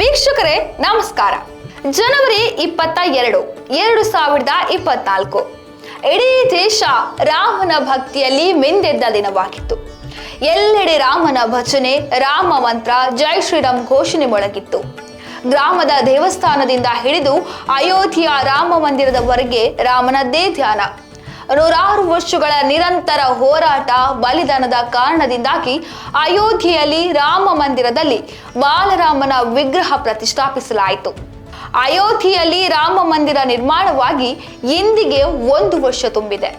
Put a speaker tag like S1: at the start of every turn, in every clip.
S1: ವೀಕ್ಷಕರೇ, ನಮಸ್ಕಾರ. ಜನವರಿ ಇಪ್ಪತ್ತ ಎರಡು ಎರಡು ಸಾವಿರದ ಇಪ್ಪತ್ನಾಲ್ಕು. ಇಡೀ ದೇಶ ರಾಮನ ಭಕ್ತಿಯಲ್ಲಿ ಮಿಂದೆದ್ದ ದಿನವಾಗಿತ್ತು. ಎಲ್ಲೆಡೆ ರಾಮನ ಭಜನೆ, ರಾಮ ಮಂತ್ರ, ಜೈ ಶ್ರೀರಾಮ್ ಘೋಷಣೆ ಮೊಳಗಿತ್ತು. ಗ್ರಾಮದ ದೇವಸ್ಥಾನದಿಂದ ಹಿಡಿದು ಅಯೋಧ್ಯೆಯ ರಾಮ ಮಂದಿರದವರೆಗೆ ರಾಮನದ್ದೇ ಧ್ಯಾನ. ನೂರಾರು ವರ್ಷಗಳ ನಿರಂತರ ಹೋರಾಟ ಬಲಿದಾನದ ಕಾರಣದಿಂದಾಗಿ ಅಯೋಧ್ಯೆಯಲ್ಲಿ ರಾಮ ಮಂದಿರದಲ್ಲಿ ಬಾಲರಾಮನ ವಿಗ್ರಹ ಪ್ರತಿಷ್ಠಾಪಿಸಲಾಯಿತು. ಅಯೋಧ್ಯೆಯಲ್ಲಿ ರಾಮ ಮಂದಿರ ನಿರ್ಮಾಣವಾಗಿ ಇಂದಿಗೆ ಒಂದು ವರ್ಷ ತುಂಬಿದೆ.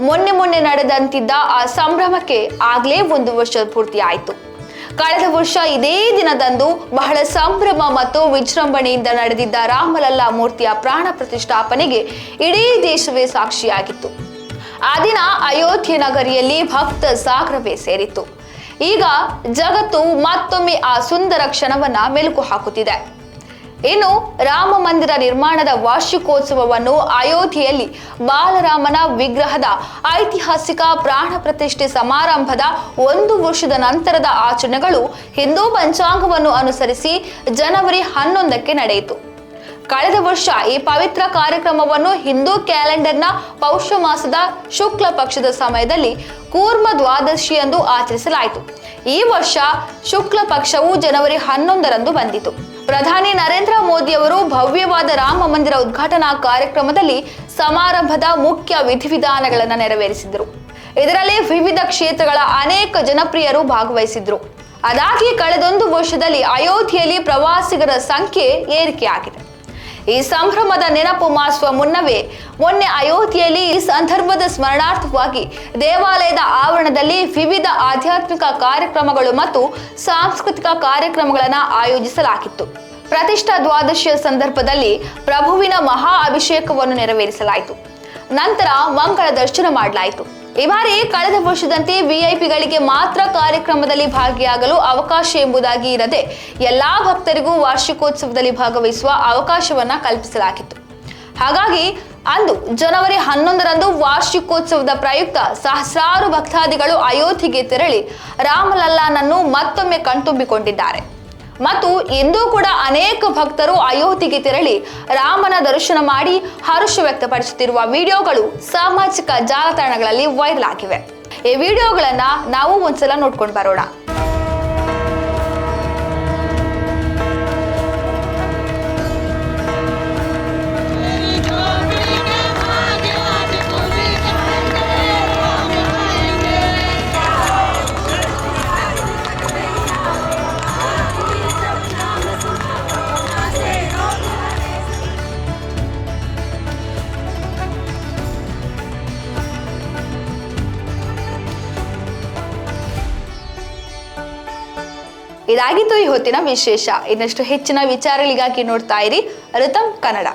S1: ಮೊನ್ನೆ ಮೊನ್ನೆ ನಡೆದಂತಿದ್ದ ಆ ಸಂಭ್ರಮಕ್ಕೆ ಆಗ್ಲೇ ಒಂದು ವರ್ಷ ಪೂರ್ತಿಯಾಯಿತು. ಕಳೆದ ವರ್ಷ ಇದೇ ದಿನದಂದು ಬಹಳ ಸಂಭ್ರಮ ಮತ್ತು ವಿಜೃಂಭಣೆಯಿಂದ ನಡೆದಿದ್ದ ರಾಮಲಲ್ಲಾ ಮೂರ್ತಿಯ ಪ್ರಾಣ ಪ್ರತಿಷ್ಠಾಪನೆಗೆ ಇಡೀ ದೇಶವೇ ಸಾಕ್ಷಿಯಾಗಿತ್ತು. ಆ ದಿನ ಅಯೋಧ್ಯೆ ನಗರಿಯಲ್ಲಿ ಭಕ್ತ ಸಾಗರವೇ ಸೇರಿತ್ತು. ಈಗ ಜಗತ್ತು ಮತ್ತೊಮ್ಮೆ ಆ ಸುಂದರ ಕ್ಷಣವನ್ನ ಮೆಲುಕು ಹಾಕುತ್ತಿದೆ. ಇನ್ನು ರಾಮ ಮಂದಿರ ನಿರ್ಮಾಣದ ವಾರ್ಷಿಕೋತ್ಸವವನ್ನು ಅಯೋಧ್ಯೆಯಲ್ಲಿ ಬಾಲರಾಮನ ವಿಗ್ರಹದ ಐತಿಹಾಸಿಕ ಪ್ರಾಣ ಪ್ರತಿಷ್ಠೆ ಸಮಾರಂಭದ ಒಂದು ವರ್ಷದ ನಂತರದ ಆಚರಣೆಗಳು ಹಿಂದೂ ಪಂಚಾಂಗವನ್ನು ಅನುಸರಿಸಿ ಜನವರಿ ಹನ್ನೊಂದಕ್ಕೆ ನಡೆಯಿತು. ಕಳೆದ ವರ್ಷ ಈ ಪವಿತ್ರ ಕಾರ್ಯಕ್ರಮವನ್ನು ಹಿಂದೂ ಕ್ಯಾಲೆಂಡರ್ನ ಪೌಷ ಮಾಸದ ಶುಕ್ಲ ಪಕ್ಷದ ಸಮಯದಲ್ಲಿ ಕೂರ್ಮ ದ್ವಾದಶಿಯಂದು ಆಚರಿಸಲಾಯಿತು. ಈ ವರ್ಷ ಶುಕ್ಲ ಪಕ್ಷವು ಜನವರಿ ಹನ್ನೊಂದರಂದು ಬಂದಿತು. ಪ್ರಧಾನಿ ನರೇಂದ್ರ ಮೋದಿ ಅವರು ಭವ್ಯವಾದ ರಾಮ ಮಂದಿರ ಉದ್ಘಾಟನಾ ಕಾರ್ಯಕ್ರಮದಲ್ಲಿ ಸಮಾರಂಭದ ಮುಖ್ಯ ವಿಧಿವಿಧಾನಗಳನ್ನು ನೆರವೇರಿಸಿದರು ಇದರಲ್ಲಿ ವಿವಿಧ ಕ್ಷೇತ್ರಗಳ ಅನೇಕ ಜನಪ್ರಿಯರು ಭಾಗವಹಿಸಿದ್ರು ಅದಾಗಿ ಕಳೆದೊಂದು ವರ್ಷದಲ್ಲಿ ಅಯೋಧ್ಯೆಯಲ್ಲಿ ಪ್ರವಾಸಿಗರ ಸಂಖ್ಯೆ ಏರಿಕೆಯಾಗಿದೆ. ಈ ಸಂಭ್ರಮದ ನೆನಪು ಮಾಸುವ ಮುನ್ನವೇ, ಮೊನ್ನೆ ಅಯೋಧ್ಯೆಯಲ್ಲಿ ಈ ಸಂದರ್ಭದ ಸ್ಮರಣಾರ್ಥವಾಗಿ ದೇವಾಲಯದ ಆವರಣದಲ್ಲಿ ವಿವಿಧ ಆಧ್ಯಾತ್ಮಿಕ ಕಾರ್ಯಕ್ರಮಗಳು ಮತ್ತು ಸಾಂಸ್ಕೃತಿಕ ಕಾರ್ಯಕ್ರಮಗಳನ್ನು ಆಯೋಜಿಸಲಾಗಿತ್ತು. ಪ್ರತಿಷ್ಠಾ ದ್ವಾದಶಿಯ ಸಂದರ್ಭದಲ್ಲಿ ಪ್ರಭುವಿನ ಮಹಾ ಅಭಿಷೇಕವನ್ನು ನೆರವೇರಿಸಲಾಯಿತು. ನಂತರ ಮಂಗಳ ದರ್ಶನ ಮಾಡಲಾಯಿತು. ಈ ಬಾರಿ ಕಳೆದ ವರ್ಷದಂತೆ ವಿಐಪಿಗಳಿಗೆ ಮಾತ್ರ ಕಾರ್ಯಕ್ರಮದಲ್ಲಿ ಭಾಗಿಯಾಗಲು ಅವಕಾಶ ಎಂಬುದಾಗಿ ಇರದೆ ಎಲ್ಲಾ ಭಕ್ತರಿಗೂ ವಾರ್ಷಿಕೋತ್ಸವದಲ್ಲಿ ಭಾಗವಹಿಸುವ ಅವಕಾಶವನ್ನ ಕಲ್ಪಿಸಲಾಗಿತ್ತು. ಹಾಗಾಗಿ ಅಂದು ಜನವರಿ ಹನ್ನೊಂದರಂದು ವಾರ್ಷಿಕೋತ್ಸವದ ಪ್ರಯುಕ್ತ ಸಹಸ್ರಾರು ಭಕ್ತಾದಿಗಳು ಅಯೋಧ್ಯೆಗೆ ತೆರಳಿ ರಾಮಲಲ್ಲಾನನ್ನು ಮತ್ತೊಮ್ಮೆ ಕಣ್ತುಂಬಿಕೊಂಡಿದ್ದಾರೆ. ಮತ್ತು ಇಂದು ಕೂಡ ಅನೇಕ ಭಕ್ತರು ಅಯೋಧ್ಯೆಗೆ ತೆರಳಿ ರಾಮನ ದರ್ಶನ ಮಾಡಿ ಹರ್ಷ ವ್ಯಕ್ತಪಡಿಸುತ್ತಿರುವ ವಿಡಿಯೋಗಳು ಸಾಮಾಜಿಕ ಜಾಲತಾಣಗಳಲ್ಲಿ ವೈರಲ್ ಆಗಿವೆ. ಈ ವಿಡಿಯೋಗಳನ್ನ ನಾವು ಒಂದ್ಸಲ ನೋಡ್ಕೊಂಡು ಬರೋಣ. ಇದಾಗಿತ್ತು ಈ ಹೊತ್ತಿನ ವಿಶೇಷ. ಇನ್ನಷ್ಟು ಹೆಚ್ಚಿನ ವಿಚಾರಗಳಿಗಾಗಿ ನೋಡ್ತಾ ಇರಿ ಋತಂ ಕನ್ನಡ.